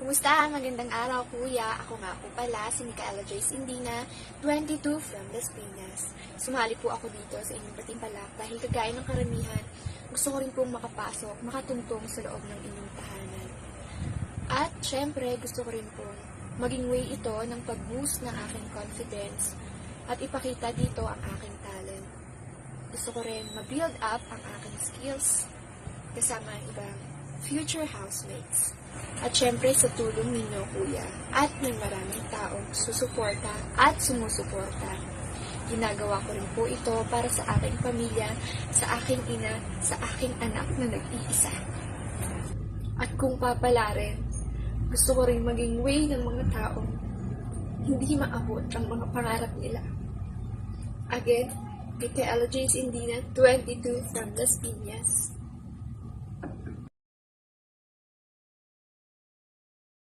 Kumusta? Magandang araw, kuya. Ako nga po pala, si Micaela Joyce Indina, 22 from Las Piñas. Sumali po ako dito sa inyong patimpalak dahil kagaya ng karamihan, gusto ko rin pong makapasok, makatungtong sa loob ng inyong tahanan. At syempre, gusto ko rin pong maging way ito ng pag-boost ng aking confidence at ipakita dito ang aking talent. Gusto ko rin ma-build up ang aking skills kasama ang ibang future housemates. At syempre sa tulong ninyo, kuya. At ng maraming taong susuporta at sumusuporta. Ginagawa ko rin po ito para sa aking pamilya, sa aking ina, sa aking anak na nag-iisa. At kung papala rin, gusto ko rin maging way ng mga taong hindi maabot ang mga pangarap nila. Again, Micaela James Indina, 22 from Las Piñas.